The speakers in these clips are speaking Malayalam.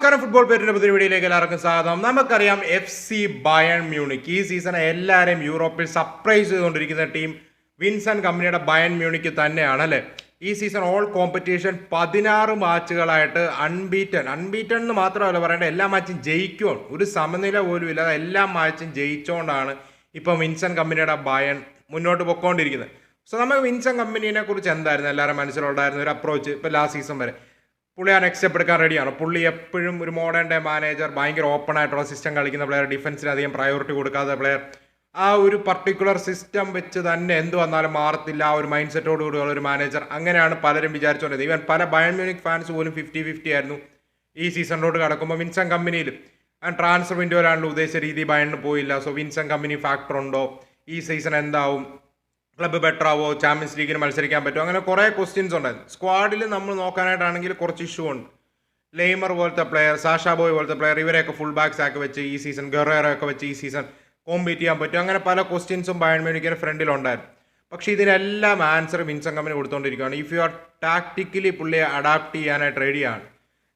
നമസ്കാരം. ഫുട്ബോൾ പേരിന്റെ പുതിയ വീഡിയോയിലേക്ക് എല്ലാവർക്കും സ്വാഗതം. നമുക്കറിയാം എഫ് സി ബയൺ മ്യൂണിക് ഈ സീസൺ എല്ലാവരെയും യൂറോപ്പിൽ സർപ്രൈസ് ചെയ്തുകൊണ്ടിരിക്കുന്ന ടീം വിൻസൺ കമ്പനിയുടെ ബയൺ മ്യൂണിക് തന്നെയാണ് അല്ലേ? ഈ സീസൺ ഓൾ കോമ്പറ്റീഷൻ പതിനാറ് മാച്ചുകളായിട്ട് അൺബീറ്റൺ അൺബീറ്റൺ എന്ന് മാത്രമല്ല പറയേണ്ട എല്ലാ മാച്ചും ജയിക്കുവാണ്. ഒരു സമനില പോലും ഇല്ലാതെ എല്ലാ മാച്ചും ജയിച്ചുകൊണ്ടാണ് ഇപ്പം വിൻസൺ കമ്പനിയുടെ ബയൺ മുന്നോട്ട് പൊക്കോണ്ടിരിക്കുന്നത്. സോ നമുക്ക് വിൻസൺ കമ്പനീനെ കുറിച്ച് എന്തായിരുന്നു? എല്ലാവരും മനസ്സിലുണ്ടായിരുന്ന ഒരു അപ്രോച്ച് ഇപ്പോൾ ലാസ്റ്റ് സീസൺ വരെ. പുള്ളി ആ നെക്സ്റ്റ് സ്റ്റെപ്പ് എടുക്കാൻ റെഡിയാണ് പുള്ളി എപ്പോഴും ഒരു മോഡേൺ ഡേ മാനേജർ ഭയങ്കര ഓപ്പൺ ആയിട്ടുള്ള സിസ്റ്റം കളിക്കുന്ന പ്ലെയർ ഡിഫൻസിന് അധികം പ്രയോറിറ്റി കൊടുക്കാത്ത പ്ലെയർ ആ ഒരു പർട്ടിക്കുലർ സിസ്റ്റം വെച്ച് തന്നെ എന്ത് വന്നാലും മാറത്തില്ല. ആ ഒരു മൈൻഡ് സെറ്റോട് കൂടിയുള്ള ഒരു മാനേജർ അങ്ങനെയാണ് പലരും വിചാരിച്ചുകൊണ്ടത് ഈവൻ പല ബയൺ മ്യൂണിക് ഫാൻസ് പോലും ഫിഫ്റ്റി ഫിഫ്റ്റി ആയിരുന്നു ഈ സീസണിലോട്ട് കടക്കുമ്പോൾ വിൻസൺ കമ്പനിയിൽ ആ ട്രാൻസ്ഫർ വിൻഡോയിലാണല്ലോ ഉദ്ദേശിച്ച രീതി ബയണിന് പോയില്ല. സോ വിൻസൺ കമ്പനി ഫാക്ടർ ഉണ്ടോ? ഈ സീസൺ എന്താവും? ക്ലബ്ബ് ബെറ്റർ ആവോ ചാമ്പ്യൻസ് ലീഗിന് മത്സരിക്കാൻ പറ്റുമോ അങ്ങനെ കുറേ ക്വസ്റ്റ്യൻസ് ഉണ്ടായിരുന്നു. സ്ക്വാഡിൽ നമ്മൾ നോക്കാനായിട്ടാണെങ്കിൽ കുറച്ച് ഇഷ്യൂ ഉണ്ട്. ലെയ്മർ പോലത്തെ പ്ലെയർ സാഷാ ബോയ് പോലത്തെ പ്ലെയർ ഇവരെയൊക്കെ ഫുൾ ബാക്സ് ആക്കി വെച്ച് ഈ സീസൺ ഗെറേറോ ഒക്കെ വെച്ച് ഈ സീസൺ കോമ്പീറ്റ് ചെയ്യാൻ പറ്റും. അങ്ങനെ പല ക്വസ്റ്റ്യൻസും ബയൺ ഫ്രണ്ടിൽ ഫ്രണ്ടിലുണ്ടായിരുന്നു പക്ഷേ ഇതിനെല്ലാം ആൻസർ വിൻസൺ കമ്പനി കൊടുത്തുകൊണ്ടിരിക്കുകയാണ് ഇഫ് യു ആർ ടാക്ടിക്കലി പുള്ളിയെ അഡാപ്റ്റ് ചെയ്യാനായിട്ട് റെഡിയാണ്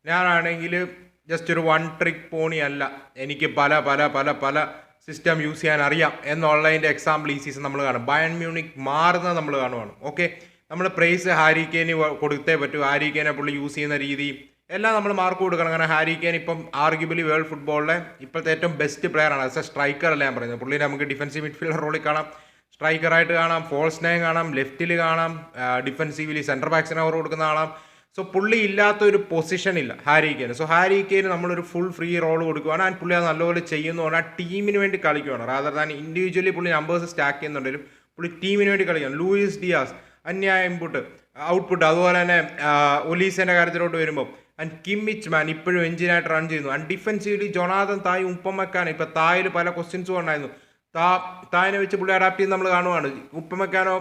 ഞാനാണെങ്കിൽ ജസ്റ്റ് ഒരു വൺ ട്രിക്ക് പോണി അല്ല. എനിക്ക് പല പല പല പല സിസ്റ്റം യൂസ് ചെയ്യാൻ അറിയാം എന്നുള്ളതിന്റെ എക്സാമ്പിൾ ഈ സീസൺ നമ്മൾ കാണും. ബയൺ മ്യൂണിക് മാറുന്നത് നമ്മൾ കാണുവാണ്. ഓക്കെ നമ്മൾ പ്രൈസ് ഹാരിക്കേന് കൊടുത്തേ പറ്റൂ. ഹാരിക്കേനെ പുള്ളി യൂസ് ചെയ്യുന്ന രീതി. എല്ലാം നമ്മൾ മാർക്ക് കൊടുക്കണം. കാരണം ഹാരിക്കേൻ ഇപ്പം ആർഗ്യുബലി വേൾഡ് ഫുട്ബോളിലെ ഇപ്പോഴത്തെ ഏറ്റവും ബെസ്റ്റ് പ്ലെയർ ആണ്. ആസ് എ സ്ട്രൈക്കർ അല്ല ഞാൻ പറയുന്നത്. പുള്ളിനെ നമുക്ക് ഡിഫൻസീവ് മിഡ്ഫീൽഡർ റോളിൽ കാണാം. സ്ട്രൈക്കറായിട്ട് കാണാം. ഫോൾസ് നയം കാണാം. ലെഫ്റ്റിൽ കാണാം. ഡിഫൻസീവിലി സെന്റർ ബാക്സിന് അവർ കൊടുക്കുന്ന കാണാം. സോ പുള്ളി ഇല്ലാത്ത ഒരു പൊസിഷൻ ഇല്ല. ഹാരിക്കേന് സോ കെയിന് നമ്മളൊരു ഫുൾ ഫ്രീ റോൾ കൊടുക്കുകയാണ് ആൻഡ് പുള്ളി അത് നല്ലപോലെ ചെയ്യുന്നതാണ് ആ ടീമിന് വേണ്ടി കളിക്കുകയാണ് റാദർ ദാൻ ഇൻഡിവിജ്വലി പുള്ളി നമ്പേഴ്സ് സ്റ്റാക്ക് ചെയ്യുന്നുണ്ടെങ്കിലും പുള്ളി ടീമിന് വേണ്ടി കളിക്കുകയാണ് ലൂയിസ് ഡിയാസ് അന്യായ ഇൻപുട്ട് ഔട്ട്പുട്ട് അതുപോലെ തന്നെ ഒലീസിന്റെ കാര്യത്തിലോട്ട് വരുമ്പോൾ ആൻഡ് കിമ്മിച്ച് മാൻ ഇപ്പോഴും എഞ്ചിനായിട്ട് റൺ ചെയ്യുന്നു. ആൻഡ് ഡിഫൻസീവ്ലി ജൊണാദൻ തായ് ഉപ്പമക്കാൻ ഇപ്പോൾ തായിൽ പല ക്വസ്റ്റ്യൻസും ഉണ്ടായിരുന്നു. താ തായിനെ വെച്ച് പുള്ളി അഡാപ്റ്റ് ചെയ്ത് നമ്മൾ കാണുവാണ്. Upamecano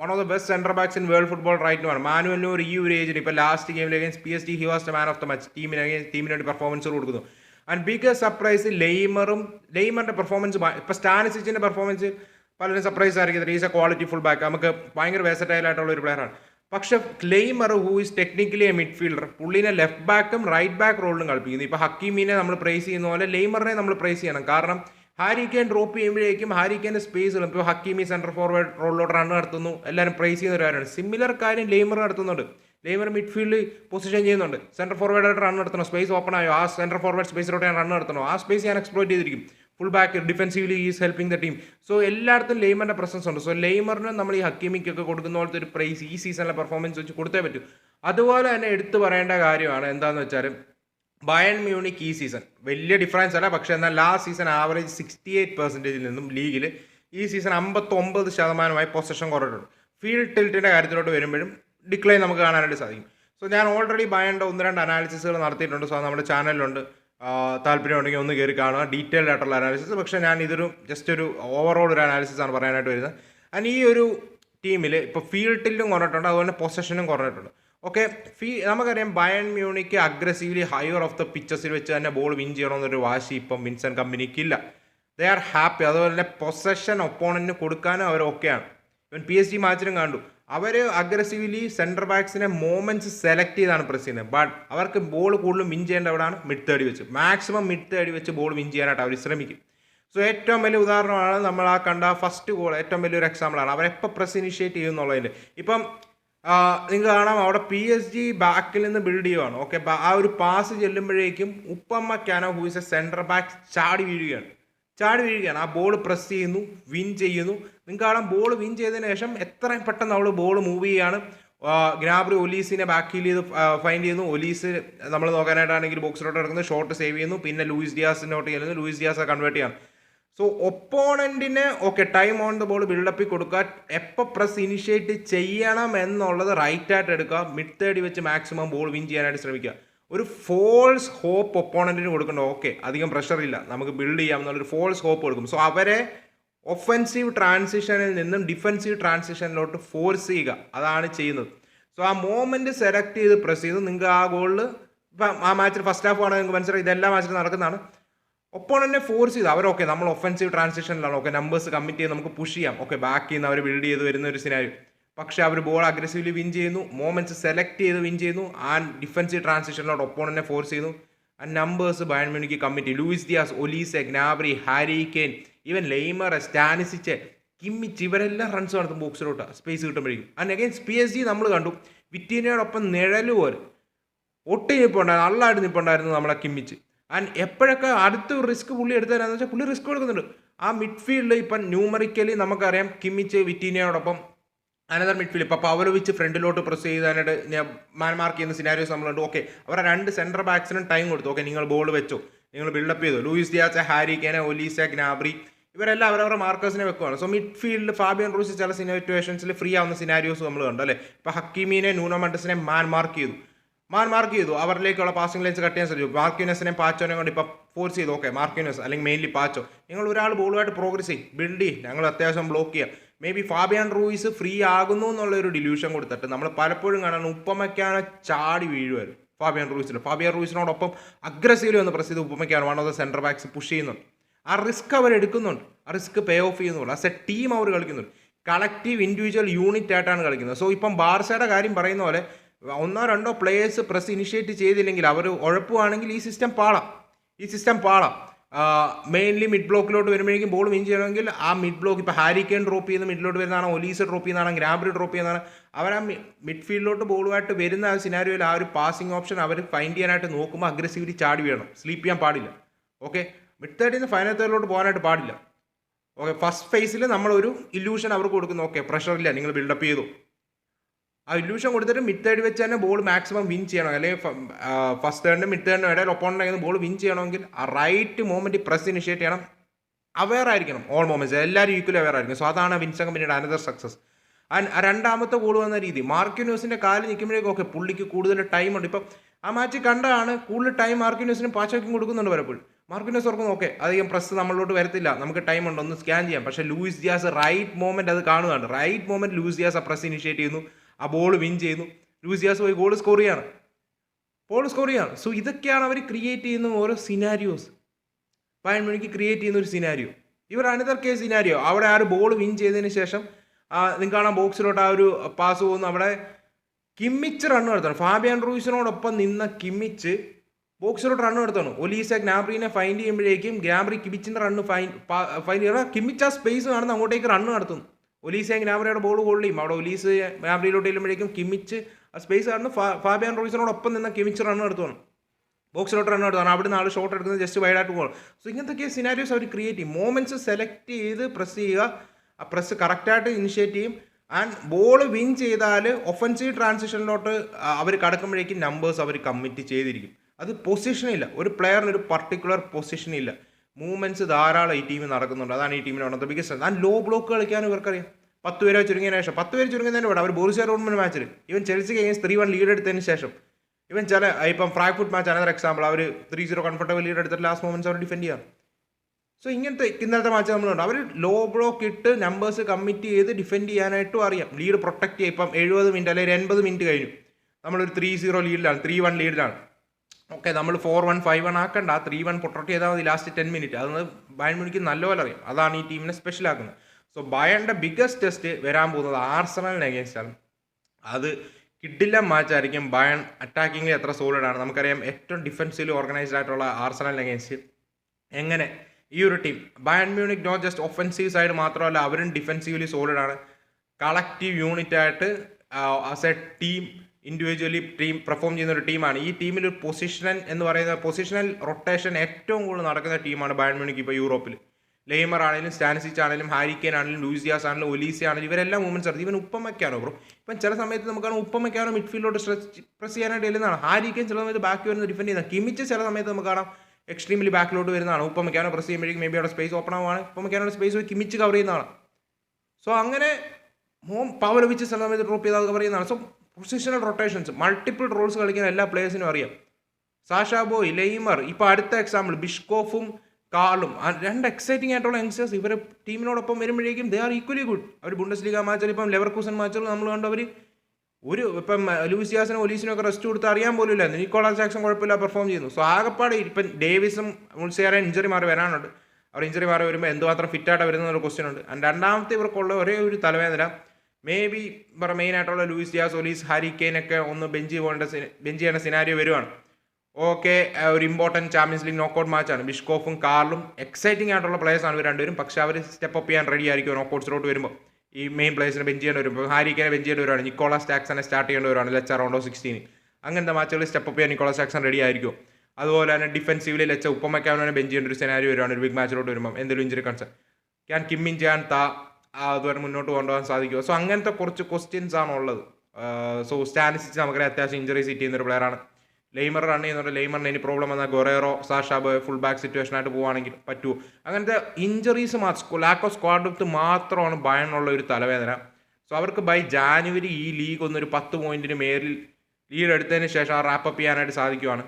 one of the best centre backs in world football right ആണ്. നൂർ ഈ ഒരു ഏജിൽ ഇപ്പോൾ ലാസ്റ്റ് ഗെയിമിൽ against P S D he was the man of the match ടീമിന് ടീമിന് വേണ്ടി പെർഫോമൻസ് കൊടുക്കുന്നു. ആൻഡ് ബിഗ് സർപ്രൈസ് ലെയ്മറും ലെയ്മറിന്റെ പെർഫോമൻസ് ഇപ്പോൾ സ്റ്റാനിസിച്ചിന്റെ പെർഫോമൻസ് പലരും സർപ്രൈസ് ആയിരിക്കും. Is a quality full back നമുക്ക് ഭയങ്കര വേസറ്റൈൽ ആയിട്ടുള്ള ഒരു പ്ലെയറാണ് പക്ഷെ Laimer who is technically a midfielder പുള്ളിനെ ലെഫ്റ്റ് ബാക്കും റൈറ്റ് ബാക്ക് റോളിലും കളിപ്പിക്കുന്നു. ഇപ്പോൾ ഹക്കീമിനെ നമ്മൾ പ്രൈസ് ചെയ്യുന്ന പോലെ ലെയ്മറിനെ നമ്മൾ പ്രൈസ് ചെയ്യണം. കാരണം ഹാരിക്കേൻ ഡ്രോപ്പ് ചെയ്യുമ്പോഴേക്കും സ്പേസ് ഇപ്പോൾ ഹക്കീമി സെന്റർ ഫോർവേഡ് റോളിലോട്ട് റൺ നടത്തുന്നു. എല്ലാവരും പ്രൈസ് ചെയ്യുന്ന ഒരാളാണ് സിമിലർ കാര്യം ലെയ്മർ നടത്തുന്നുണ്ട്. ലെയ്മർ മിഡ്ഫീൽഡ് പൊസിഷൻ ചെയ്യുന്നുണ്ട്. സെന്റർ ഫോർവേഡായിട്ട് റൺ നടത്തണം. സ്പേസ് ഓപ്പൺ ആയോ? ആ സെന്റർ ഫോർവേഡ് സ്പേസിലോട്ട് ഞാൻ റൺ നടത്തണോ? ആ സ്പേസ് ഞാൻ എക്സ്പ്ലോയിറ്റ് ചെയ്തിരിക്കും. Full back defensively is helping the team so എല്ലായിടത്തും ലെയ്മറിന്റെ പ്രസൻസ് ഉണ്ട്. സോ ലെയ്മറിന് നമ്മൾ ഈ ഹക്കീമിക്കൊക്കെ കൊടുക്കുന്ന പോലത്തെ ഒരു പ്രൈസ് ഈ സീസണിലെ പെർഫോമൻസ് വെച്ച് കൊടുത്തേ പറ്റൂ. അതുപോലെ തന്നെ എടുത്തു പറയേണ്ട കാര്യമാണ് എന്താണെന്ന് വെച്ചാൽ ബയൺ മ്യൂണിക് ഈ സീസൺ വലിയ ഡിഫറൻസ് അല്ല. പക്ഷേ എന്നാൽ last season average sixty eight പെർസെന്റേജിൽ നിന്നും ലീഗിൽ ഈ സീസൺ അമ്പത്തൊമ്പത് ശതമാനമായി പൊസഷൻ കുറഞ്ഞിട്ടുണ്ട് ഫീൽഡ് ടിൽറ്റിന്റെ കാര്യത്തിലോട്ട് വരുമ്പോഴും ഡിക്ലൈൻ നമുക്ക് കാണാനായിട്ട് സാധിക്കും. സോ ഞാൻ ഓൾറെഡി ബയണിന്റെ ഒന്ന് രണ്ട് അനാലിസിസുകൾ നടത്തിയിട്ടുണ്ട്. സോ നമ്മുടെ ചാനലിലുണ്ട് താല്പര്യമുണ്ടെങ്കിൽ ഒന്ന് കയറി കാണുക. ഡീറ്റെയിൽഡ് ആയിട്ടുള്ള അനാലിസിസ് പക്ഷേ ഞാൻ ഇതൊരു ജസ്റ്റ് ഒരു ഓവറോൾ ഒരു അനാലിസിസ് ആണ് പറയാനായിട്ട് വരുന്നത്. ആൻഡ് ഈ ഒരു ടീമിൽ ഇപ്പോൾ ഫീൽഡിലും കുറഞ്ഞിട്ടുണ്ട്. അതുപോലെ പൊസഷനും കുറഞ്ഞിട്ടുണ്ട്. ഓക്കെ ഫീ നമുക്കറിയാം Bayern Munich aggressively higher off the പിച്ചസിൽ വെച്ച് തന്നെ ബോൾ വിൻ ചെയ്യണമെന്നൊരു വാശി ഇപ്പം വിൻസൺ കമ്പനിക്കില്ല. ദേ ആർ ഹാപ്പി അതുപോലെ തന്നെ പൊസഷൻ ഒപ്പോണന്റിന് കൊടുക്കാനും അവർ ഓക്കെയാണ് ഇവൻ പി എസ് ജി മാച്ചിനും കണ്ടു അവർ അഗ്രസീവ്ലി സെന്റർ ബാക്സിനെ മൂമെന്റ്സ് സെലക്ട് ചെയ്താണ് പ്രസ് ചെയ്യുന്നത്. ബട്ട് അവർക്ക് ബോൾ കൂടുതലും വിൻ ചെയ്യേണ്ട എവിടെയാണ് മിഡ് തേടി വെച്ച്. മാക്സിമം മിഡ് തേടി വെച്ച് ബോൾ വിൻ ചെയ്യാനായിട്ട് അവർ ശ്രമിക്കും. സോ ഏറ്റവും വലിയ ഉദാഹരണമാണ് നമ്മൾ ആ കണ്ട ഫസ്റ്റ് ഗോൾ ഏറ്റവും വലിയൊരു എക്സാമ്പിളാണ് അവരെപ്പോൾ പ്രസ് ഇനിഷ്യേറ്റ് ചെയ്യുന്നുള്ളതിന്റെ ഇപ്പം നിങ്ങൾക്ക് കാണാം അവിടെ പി എസ് ജി ബാക്കിൽ നിന്ന് ബിൽഡ് ചെയ്യുവാണ്. ഓക്കെ ആ ഒരു pass ചെല്ലുമ്പോഴേക്കും Upamecano who's a centre back ചാടി വീഴുകയാണ്. ചാടി വീഴുകയാണ്. ആ ബോൾ പ്രസ് ചെയ്യുന്നു വിൻ ചെയ്യുന്നു. നിങ്ങൾക്ക് കാണാം ബോൾ വിൻ ചെയ്തതിന് ശേഷം എത്രയും പെട്ടെന്ന് അവൾ ബോൾ മൂവ് ചെയ്യുകയാണ്. ഗ്രാബ്രി ഒലീസിനെ ബാക്കിൽ ചെയ്ത് ഫൈൻഡ് ചെയ്യുന്നു. ഒലീസ് നമ്മൾ നോക്കാനായിട്ടാണെങ്കിൽ ബോക്സിലോട്ട് എടുക്കുന്നത് ഷോട്ട് സേവ് ചെയ്യുന്നു. പിന്നെ ലൂയിസ് ഡിയാസിനോട്ട് ചെയ്യുന്നു ലൂയിസ് ഡിയാസ് കൺവേർട്ട് ചെയ്യാം so ഒപ്പോണന്റിന് okay time on the ball ബിൽഡപ്പിൽ കൊടുക്കുക. എപ്പോൾ പ്രസ് ഇനിഷ്യേറ്റ് ചെയ്യണം എന്നുള്ളത് റൈറ്റ് ആയിട്ട് എടുക്കുക. മിഡ് തേടി വെച്ച് മാക്സിമം ബോൾ വിൻ ചെയ്യാനായിട്ട് ശ്രമിക്കുക. ഒരു ഫോൾസ് ഹോപ്പ് ഒപ്പോണന്റിന് കൊടുക്കണ്ട. ഓക്കെ അധികം പ്രഷർ ഇല്ല. നമുക്ക് ബിൽഡ് ചെയ്യാം എന്നുള്ളൊരു ഫോൾസ് ഹോപ്പ് കൊടുക്കും. സോ അവരെ ഒഫൻസീവ് ട്രാൻസിഷനിൽ നിന്നും ഡിഫൻസീവ് ട്രാൻസിഷനിലോട്ട് ഫോഴ്സ് ചെയ്യുക. അതാണ് ചെയ്യുന്നത്. സോ ആ മോമെന്റ് സെലക്ട് ചെയ്ത് പ്രസ് ചെയ്ത് നിങ്ങൾക്ക് ആ ഗോളിൽ ഇപ്പം ആ മാച്ചിൽ ഫസ്റ്റ് ഹാഫ് ആണെങ്കിൽ നിങ്ങൾക്ക് മനസ്സിലായി. ഇതെല്ലാ മാച്ചിലും നടക്കുന്നതാണ്. ഒപ്പോണന്നെ ഫോഴ്സ് ചെയ്ത് അവർ ഓക്കെ നമ്മൾ ഒഫൻസീവ് ട്രാൻസിഷനിലാണ് ഓക്കെ നമ്പേഴ്സ് കമ്മിറ്റ് ചെയ്ത് നമുക്ക് പുഷ് ചെയ്യാം. ഓക്കെ ബാക്കിൽ നിന്ന് അവർ ബിൽഡ് ചെയ്ത് വരുന്ന ഒരു സിനാരി പക്ഷേ അവർ ബോൾ അഗ്രസീവ്ലി വിൻ ചെയ്യുന്നു മോമെന്റ്സ് സെലക്ട് ചെയ്ത് വിൻ ചെയ്യുന്നു ആൻഡ് ഡിഫൻസീവ് ട്രാൻസിഷനിലോട്ട് ഒപ്പോണന്നെ ഫോഴ്സ് ചെയ്യുന്നു. ആ numbers Bayern Munich committee Luis Diaz Olise Gnabry Harry Kane even Laimer Stanisic Kimmich ഇവരെല്ലാം റൺസ് നടത്തും ബോക്സിലോട്ട് space കിട്ടുമ്പോഴേക്കും. And against P S G നമ്മൾ കണ്ടു. വിറ്റീനയോടൊപ്പം നിഴലുപോലെ ഒട്ടി നിൽപ്പുണ്ടായിരുന്നു അള്ളായിട്ട് നിൽപ്പുണ്ടായിരുന്നു നമ്മളെ കിമ്മിച്ച് ആൻഡ് എപ്പോഴൊക്കെ അടുത്ത റിസ്ക് പുള്ളി എടുത്തരാന്ന് വെച്ചാൽ പുള്ളി റിസ്ക് കൊടുക്കുന്നുണ്ട്. ആ മിഡ്ഫീൽഡിൽ ഇപ്പം ന്യൂമറിക്കലി നമുക്കറിയാം കിമ്മിച്ച് വിറ്റീനയോടൊപ്പം അനദർ മിഡ്ഫീൽഡ് ഇപ്പോൾ പവലോവിച്ച് ഫ്രണ്ടിലോട്ട് പ്രസ് ചെയ്താനായിട്ട് ഞാൻ മാൻ മാർക്ക് ചെയ്യുന്ന സിനാരിയോസ് നമ്മളുണ്ട്. ഓക്കെ അവരെ രണ്ട് സെന്റർ ബാക്സിനും ടൈം കൊടുത്തു. ഓക്കെ നിങ്ങൾ ബോൾ വെച്ചു. നിങ്ങൾ ബിൽഡപ്പ് ചെയ്തു. Luis ദിയാച്ച Harry Kane Olise Gnabry ഇവരെല്ലാം അവരവരുടെ മാർക്കേഴ്സിനെ വെക്കുവാണ്. സോ മിഡ്ഫീൽഡിൽ ഫാബിയൻ റൂസ് ചില സിറ്റുവേഷൻസിൽ ഫ്രീ ആവുന്ന സിനാരിയോസ് നമ്മൾ കണ്ടു അല്ലേ? ഇപ്പോൾ ഹക്കീമിനെ ന്യൂനോ മണ്ടസിനെ മാൻ മാർക്ക് ചെയ്തു. മാൻ മാർക്ക് ചെയ്തു. അവരിലേക്കുള്ള പാസിംഗ് ലൈൻസ് കട്ട് ചെയ്യാൻ ശ്രമിച്ചു മാർക്യൂനസിനെ പാച്ചോനെ കൊണ്ട് ഇപ്പം ഫോഴ്സ് ചെയ്തു. ഓക്കെ മാർക്യൂനസ് അല്ലെങ്കിൽ മെയിൻലി പാച്ചോ. നിങ്ങൾ ഒരാൾ ബോളുമായിട്ട് പ്രോഗ്രസ് ചെയ്യും. ബിൽഡ് ചെയ്യും. ഞങ്ങൾ അത്യാവശ്യം ബ്ലോക്ക് ചെയ്യാം. Maybe Fabian Ruiz free ആകുന്നു എന്നുള്ള ഒരു ഡിലൂഷൻ കൊടുത്തിട്ട് നമ്മൾ പലപ്പോഴും കാണാൻ ഉപ്പമയ്ക്കാണ് ചാടി വീഴുമായിരുന്നു ഫാബിയാൻ റൂയിസിൽ. ഫാബിയാൻ റൂയിസിനോടൊപ്പം അഗ്രസീവ്ലി ഒന്ന് പ്രസ് ചെയ്ത് ഉപ്പമയ്ക്കാണ് one of the centre backs push ചെയ്യുന്നുണ്ട്. ആ റിസ്ക് അവർ എടുക്കുന്നുണ്ട്. ആ റിസ്ക് പേ ഓഫ് ചെയ്യുന്നുണ്ട്. ആസ് എ ടീം അവർ കളിക്കുന്നുണ്ട്. കളക്റ്റീവ് ഇൻഡിവിജ്വൽ യൂണിറ്റ് ആയിട്ടാണ് കളിക്കുന്നത്. സോ ഇപ്പം ബാർസയുടെ കാര്യം പറയുന്ന പോലെ ഒന്നോ രണ്ടോ പ്ലേയേഴ്സ് പ്രസ് ഇനിഷ്യേറ്റ് ചെയ്തില്ലെങ്കിൽ അവർ ഉഴപ്പുവാണെങ്കിൽ ഈ സിസ്റ്റം പാളാം. ഈ സിസ്റ്റം പാളാം. മെയിൻലി മിഡ് ബ്ലോക്കിലോട്ട് വരുമ്പോഴേക്കും ബോൾ വിൻ ചെയ്യണമെങ്കിൽ ആ മിഡ് ബ്ലോക്ക് ഇപ്പോൾ ഹാരിക്കേൻ ഡ്രോപ്പ് ചെയ്യുന്ന മിഡിലോട്ട് വരുന്നതാണ് ഒലീസ് ഡ്രോപ്പ് ചെയ്യുന്നതാണ് ഗ്രാബ്രി ഡ്രോപ്പ് ചെയ്യുന്നതാണ്. അവർ ആ മിഡ് ഫീൽഡിലോട്ട് ബോളുമായിട്ട് വരുന്ന ആ സിനാരിയോയിൽ ആ ഒരു പാസിംഗ് ഓപ്ഷൻ അവർ ഫൈൻഡ് ചെയ്യാനായിട്ട് നോക്കുമ്പോൾ അഗ്രസീവ്ലി ചാടി വേണം സ്ലീപ്പ് ചെയ്യാൻ പാടില്ല. ഓക്കെ മിഡ് തേർഡിൽ നിന്ന് ഫൈനൽ തേർഡിലോട്ട് പോകാനായിട്ട് പാടില്ല. ഓക്കെ ഫസ്റ്റ് ഫേസിൽ നമ്മളൊരു ഇല്യൂഷൻ അവർക്ക് കൊടുക്കുന്നു. ഓക്കെ പ്രഷറില്ല നിങ്ങൾ ബിൽഡപ്പ് ചെയ്തു. ആ ഇല്യൂഷൻ കൊടുത്തിട്ട് മിഡ് തേർഡ് വെച്ച് തന്നെ ബോൾ മാക്സിമം വിൻ ചെയ്യണം. അല്ലെങ്കിൽ ഫസ്റ്റ് തേർഡിനും മിഡ് തേർഡിനും ഇടയിൽ ഒപ്പോണന്റ് ബോൾ വിൻ ചെയ്യണമെങ്കിൽ ആ റൈറ്റ് മൂവ്മെന്റ് പ്രസ് ഇനിഷ്യേറ്റ് ചെയ്യണം. അവെയർ ആയിരിക്കണം ഓൾ മൂവ്മെന്റ്സ് എല്ലാവരും ഈക്വലി അവെയർ ആയിരിക്കും സോ അതാണ് വിൻസ കമ്പനിയുടെ അനദർ സക്സസ് രണ്ടാമത്തെ ഗോൾ വന്ന രീതി മാർക്യൂന്യൂസിന്റെ കാലിൽ നിൽക്കുമ്പോഴേക്കും ഓക്കെ പുള്ളിക്ക് കൂടുതൽ ഉണ്ട്. ഇപ്പം ആ മാച്ച് കണ്ടാണ് കൂടുതൽ ടൈം മാർക്യൂന്യൂസിനും പാച്ചോക്കും കൊടുക്കുന്നുണ്ട് പലപ്പോഴും. മാർക്യൂനസ് ഓർക്കുന്നു ഓക്കെ അധികം പ്രസ് നമ്മളോട്ട് വരത്തില്ല. നമുക്ക് ടൈം ഉണ്ട് ഒന്ന് സ്കാൻ ചെയ്യാം. പക്ഷേ ലൂയിസ് ദിയാസ് റൈറ്റ് മോമെന്റ് അത് കാണുകയാണ്. റൈറ്റ് മോമെന്റ് ലൂയിസ് ദിയാസ് ആ പ്രസ് ഇനിഷ്യേറ്റ് ചെയ്യുന്നു. ആ ബോൾ വിൻ ചെയ്യുന്നു. ലൂസിയാസ് പോയി ഗോൾ സ്കോർ ചെയ്യാണ്. ബോൾ സ്കോർ ചെയ്യാണ്. സോ ഇതൊക്കെയാണ് അവർ ക്രിയേറ്റ് ചെയ്യുന്ന ഓരോ സിനാരിയോസ് പയൻ മണിക്ക് ക്രിയേറ്റ് ചെയ്യുന്ന ഒരു സിനാരിയോ ഇവർ അനദർ കേ സിനാരിയോ അവിടെ ആ ഒരു ബോൾ വിൻ ചെയ്തതിന് ശേഷം നിങ്ങൾക്ക് കാണാം ബോക്സിലോട്ട് ആ ഒരു പാസ് പോകുന്നു. അവിടെ കിമ്മിച്ച് റൺ എടുത്താണ് ഫാബിയാൻ റൂയിസിനോടൊപ്പം നിന്ന കിമ്മിച്ച് ബോക്സിലോട്ട് റൺ എടുത്താണ് ഒലീസ ഗ്നാബ്രീനെ ഫൈൻഡ് ചെയ്യുമ്പോഴേക്കും ഗ്നാബ്രി കിമിച്ചിന്റെ റണ്ണ് ഫൈൻ ഫൈൻ കിമ്മിച്ച് ആ സ്പേസ് കാണുന്ന അങ്ങോട്ടേക്ക് റണ്ണ് നടത്തുന്നു. ഒലീസ ഗ്നാബ്രിയുടെ ബോൾ ചെയ്യും? അവിടെ ഒലീസ് ഗ്നാബ്രിയിലോട്ട് ചെല്ലുമ്പോഴേക്കും കിമിച്ച് ആ സ്പേസ് കാരണം ഫാബിയാൻ റോയിസിനോടൊപ്പം നിന്ന് കിമിച്ച് റണ്ണ് എടുത്തോണം. ബോക്സിലോട്ട് റൺ എടുത്താണ്. അവിടെ നിന്ന് ആൾ ഷോട്ട് എടുക്കുന്നത് ജസ്റ്റ് വൈഡായിട്ട് പോകണം. സോ ഇങ്ങനത്തെ സിനാരിയോസ് അവർ ക്രിയേറ്റ് ചെയ്യും. മൂമെന്റ്സ് സെലക്ട് ചെയ്ത് പ്രസ് ചെയ്യുക. ആ പ്രസ് കറക്റ്റായിട്ട് ഇനിഷ്യേറ്റ് ചെയ്യും. ആൻഡ് ബോൾ വിൻ ചെയ്താൽ ഒഫൻസീവ് ട്രാൻസിഷനിലോട്ട് അവർ കടക്കുമ്പോഴേക്കും നമ്പേഴ്സ് അവർ കമ്മിറ്റ് ചെയ്തിരിക്കും. അത് പൊസിഷനില്ല ഒരു പ്ലെയറിന് ഒരു പർട്ടിക്കുലർ പൊസിഷനില്ല മൂവ്മെന്റ്സ് ധാരാളം ഈ ടീമിൽ നടക്കുന്നുണ്ട്. അതാണ് ഈ ടീമിന് വേണ്ടത് ബിഗസ്റ്റ് ഞാൻ ലോ ബ്ലോക്ക് കളിക്കാൻ ഇവർക്കറിയാം. പത്ത് പേരെ ചുരുങ്ങിയതിന് ശേഷം. പത്ത് പേര് ചുരുങ്ങിയതിന് വേണം അവർ ബോറിസിയ ഡോർട്ട്മെന്റ് മാച്ചിൽ ഇവൻ ചെൽസി കഴിഞ്ഞ് ത്രീ വൺ ലീഡ് എടുത്തതിന് ശേഷം. ഇവൻ ചില ഇപ്പം ഫ്രാങ്ക്ഫുട്ട് മാച്ച് അനദർ എക്സാമ്പിൾ അവർ ത്രീ സീറോ കംഫർട്ടബിൾ ലീഡ് എടുത്തിട്ട് ലാസ്റ്റ് മൊമെന്റ്സ് അവർ ഡിഫെൻഡ് ചെയ്യാം. സോ ഇങ്ങനത്തെ ഇന്നലത്തെ മാച്ച് നമ്മളുണ്ട്. അവർ ലോ ബ്ലോക്ക് ഇട്ട് നമ്പേഴ്സ് കമ്മിറ്റ് ചെയ്ത് ഡിഫെൻഡ് ചെയ്യാനായിട്ടും അറിയാം. ലീഡ് പ്രൊട്ടക്റ്റ് ചെയ്യാം. ഇപ്പം എഴുപത് മിനിറ്റ് അല്ലെങ്കിൽ എൺപത് മിനിറ്റ് കഴിഞ്ഞു. നമ്മളൊരു ത്രീ സീറോ ലീഡിലാണ് ത്രീ വൺ ലീഡിലാണ് ഓക്കെ നമ്മൾ ഫോർ വൺ ഫൈവ് വൺ ആക്കണ്ട. ത്രീ വൺ പൊട്ടോട്ട് ചെയ്താൽ മതി ലാസ്റ്റ് ടെൻ മിനിറ്റ് അതൊന്ന് ബയൺ മുണിക്ക് നല്ലപോലെ അറിയാം. അതാണ് ഈ ടീമിനെ സ്പെഷ്യൽ ആക്കുന്നത്. സോ ബയണിന്റെ ബിഗ്ഗസ്റ്റ് ടെസ്റ്റ് വരാൻ പോകുന്നത് ആർസണലിന് അഗേൻസ്റ്റാണ് അത് കിഡില്ല മാച്ച് ആയിരിക്കും. ബയൺ അറ്റാക്കിങ്ങിൽ എത്ര സോളിഡ് ആണ്. നമുക്കറിയാം ഏറ്റവും ഡിഫൻസീവ്ലി ഓർഗനൈസ്ഡ് ആയിട്ടുള്ള ആർസണലിന് അഗേൻസ്റ്റ് എങ്ങനെ ഈ ഒരു team Bayern Munich not just offensive side മാത്രമല്ല അവരും ഡിഫൻസീവ്ലി സോളിഡ് ആണ്. കളക്റ്റീവ് യൂണിറ്റ് ആയിട്ട് as a team individually team perform ചെയ്യുന്ന ഒരു ടീമാണ് ഈ ടീമിൽ പൊസിഷണൽ എന്ന് പറയുന്ന പൊസിഷണൽ റൊട്ടേഷൻ ഏറ്റവും കൂടുതൽ നടക്കുന്ന ടീമാണ് ബയൺ മ്യൂണിക്ക് ഇപ്പോൾ യൂറോപ്പിൽ ലെയ്മർ ആണെങ്കിലും സ്റ്റാൻസിച്ച് ആണെങ്കിലും ഹാരിക്കേൻ ആണെങ്കിലും ലൂസിയാസ് ആണെങ്കിലും ഒലീസി ആണെങ്കിലും ഇവരെല്ലാം മൂവ്മെന്റ്സ് നടത്തി ഇവൻ ഉപ്പമയ്ക്കാനോ ബ്രോ ഇപ്പം ചില സമയത്ത് നമുക്കാണ് ഉപ്പമയ്ക്കാനോ മിഡ്ഫീൽഡിലോട്ട് സ്ട്രെച്ച് പ്രസ് ചെയ്യാനായിട്ട് എല്ലുന്നതാണ്. ഹാരിക്കേൻ ചില സമയത്ത് ബാക്കി വരുന്ന ഡിഫൻഡ് ചെയ്യുന്ന കിമിച്ച് ചില സമയത്ത് നമുക്ക് കാണാം എക്സ്ട്രീമിലി ബാക്കിലോട്ട് വരുന്നതാണ്. ഉപ്പമയ്ക്കാനോ പ്രസ് ചെയ്യുമ്പോഴേക്കും മേ ബി അവിടെ സ്പേസ് ഓപ്പൺ ആവുകയാണ് ഉപ്പമയ്ക്കാനോ സ്പേസ് കിമിച്ച് കവർ ചെയ്യുന്നതാണ്. സോ അങ്ങനെ മോം പവർ വെച്ച് ചില സമയത്ത് ഡ്രോപ്പ് ചെയ്താൽ കവർ ചെയ്യുന്നതാണ് so positional rotations multiple roles കളിക്കുന്ന എല്ലാ പ്ലേയേഴ്സിനും അറിയാം. സാഷാ ബോയ് ലെയ്മർ ഇപ്പോൾ അടുത്ത എക്സാമ്പിൾ ബിഷ്കോഫും കാളും. രണ്ട് എക്സൈറ്റിംഗ് ആയിട്ടുള്ള യങ്സ്റ്റേഴ്സ് ഇവരെ ടീമിനോടൊപ്പം വരുമ്പോഴേക്കും ദേ ആർ ഈക്വലി ഗുഡ് അവർ ബുണ്ടസ് ലീഗ മാച്ചിൽ ഇപ്പം ലെവർക്കൂസൻ മാച്ചുകൾ നമ്മൾ കണ്ടവർ ഒരു ഇപ്പം ലൂസിയാസിനും ഒലീസിനും ഒക്കെ റെസ്റ്റ് കൊടുത്ത് അറിയാൻ പോലും ഇല്ല നിക്കോളാസ് ജാക്സൺ കുഴപ്പമില്ല പെർഫോം ചെയ്യുന്നു. സോ ആകപ്പാടെ ഇപ്പം ഡേവിസും മുൾസിയാറെ ഇഞ്ചറി മാറി വരാനുണ്ട്. അവർ ഇഞ്ചറി മാറി വരുമ്പോൾ എന്തുമാത്രം ഫിറ്റായിട്ട് വരുന്ന ഒരു ക്വസ്റ്റ്യൻ ഉണ്ട്. രണ്ടാമത്തെ ഇവർക്കുള്ള ഒരേ ഒരു തലവേദന മേ ബി പറ മെയിൻ ആയിട്ടുള്ള ലൂയിസ് ഡിയാസ് ഒലീസ് ഹാരി കെയിനൊക്കെ ഒന്ന് ബെഞ്ച് പോകേണ്ട ബെഞ്ച് ചെയ്യേണ്ട സിനാരിയോ വരുവാണ്. ഓക്കെ ഒരു ഇമ്പോർട്ടന്റ് ചാമ്പ്യൻസ് ലീഗ് നോക്കൗട്ട് മാച്ചാണ് ബിഷ്കോഫും കാർലും എക്സൈറ്റിംഗ് ആയിട്ടുള്ള players ആണ് രണ്ടുപേരും. പക്ഷേ അവർ സ്റ്റെപ്പ് അപ്പ് ചെയ്യാൻ റെഡി ആയിരിക്കും നോക്കൗട്ട്സിലോട്ട് വരുമ്പോൾ ഈ മെയിൻ പ്ലേയേഴ്സിനെ ബെഞ്ച് ചെയ്യേണ്ടി വരും ഇപ്പോൾ കെയിനെ ബെഞ്ച് ചെയ്യേണ്ടി വരുവാണ്. നിക്കോളാസ് ടാക്സനെ സ്റ്റാർട്ട് ചെയ്യേണ്ടി വരുവാണ്. ലെച്ച റൗണ്ടോ സിക്സ്റ്റീന് അങ്ങനത്തെ മാച്ചുകൾ സ്റ്റെപ്പ് അപ്പ് ചെയ്യാൻ നിക്കോളാ സ്റ്റാക്സൺ റെഡി ആയിരിക്കും. അതുപോലെ തന്നെ ഡിഫൻസീവിലെ ലെച്ച ഉപ്പമയ്ക്കാവിനെ ബെഞ്ച് ചെയ്യേണ്ട ഒരു സെനാരി വരുവാണ്. ഒരു ബിഗ് മാച്ചിലോട്ട് വരുമ്പോൾ എന്തെങ്കിലും ഇഞ്ചറി കൺസേൺ ക്യാൻ കിമ്മിൻ ചെയ്യാൻ താ അതുവരെ മുന്നോട്ട് കൊണ്ടുപോകാൻ സാധിക്കുമോ? സോ അങ്ങനത്തെ കുറച്ച് ക്വസ്റ്റ്യൻസ് ആണ് ഉള്ളത്. സോ സ്റ്റാനിസിച്ച് നമുക്കറിയാം അത്യാവശ്യം ഇഞ്ചറി സിറ്റ് ചെയ്യുന്ന ഒരു പ്ലെയറാണ് ലെയ്മർ റൺ ചെയ്യുന്നുണ്ട്. ലെയ്മറിന് ഇനി പ്രോബ്ലം വന്നാൽ ഗൊറേറോ സാഷാബ് ഫുൾ ബാക്ക് സിറ്റുവേഷൻ ആയിട്ട് പോവുകയാണെങ്കിൽ പറ്റൂ അങ്ങനത്തെ ഇഞ്ചറീസ് മാത്രം ലാക്ക് ഓഫ് സ്ക്വാഡ് ഡെപ്ത് മാത്രമാണ് ഭയമുള്ള ഒരു തലവേദന. സോ അവർക്ക് ബൈ ജാനുവരി ഈ ലീഗ് ഒന്നൊരു പത്ത് പോയിന്റിന് മേലിൽ ലീഡ് എടുത്തതിന് ശേഷം ആ റാപ്പ് അപ്പ് ചെയ്യാനായിട്ട് സാധിക്കുവാണ്.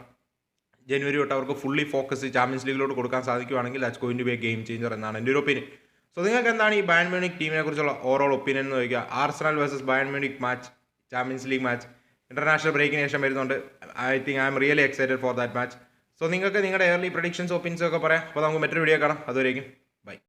ജനുവരി തൊട്ട് അവർക്ക് ഫുള്ളി ഫോക്കസ് ചാമ്പ്യൻസ് ലീഗിലോട്ട് കൊടുക്കാൻ സാധിക്കുവാണെങ്കിൽ that's going to be a game changer എന്നാണ് എന്റെ ഒരു ഒപ്പീനിയൻ സോ നിങ്ങൾക്ക് എന്താണ് ഈ ബയൺ മ്യൂണിക് ടീമിനെ കുറിച്ചുള്ള ഓവറോൾ ഒപ്പീനിയൻ എന്ന് ചോദിക്കുക? Arsenal versus Bayern Munich match Champions League match international ബ്രേക്കിന് ശേഷം വരുന്നുണ്ട്. I think I'm really excited for that match so നിങ്ങൾക്ക് നിങ്ങളുടെ എയർലി പ്രഡിക്ഷൻസ് ഒപ്പീനിയൻസ് ഒക്കെ പറയാം. അപ്പോൾ നമുക്ക് മറ്റൊരു വീഡിയോ കാണാം. അതുവരേക്കും.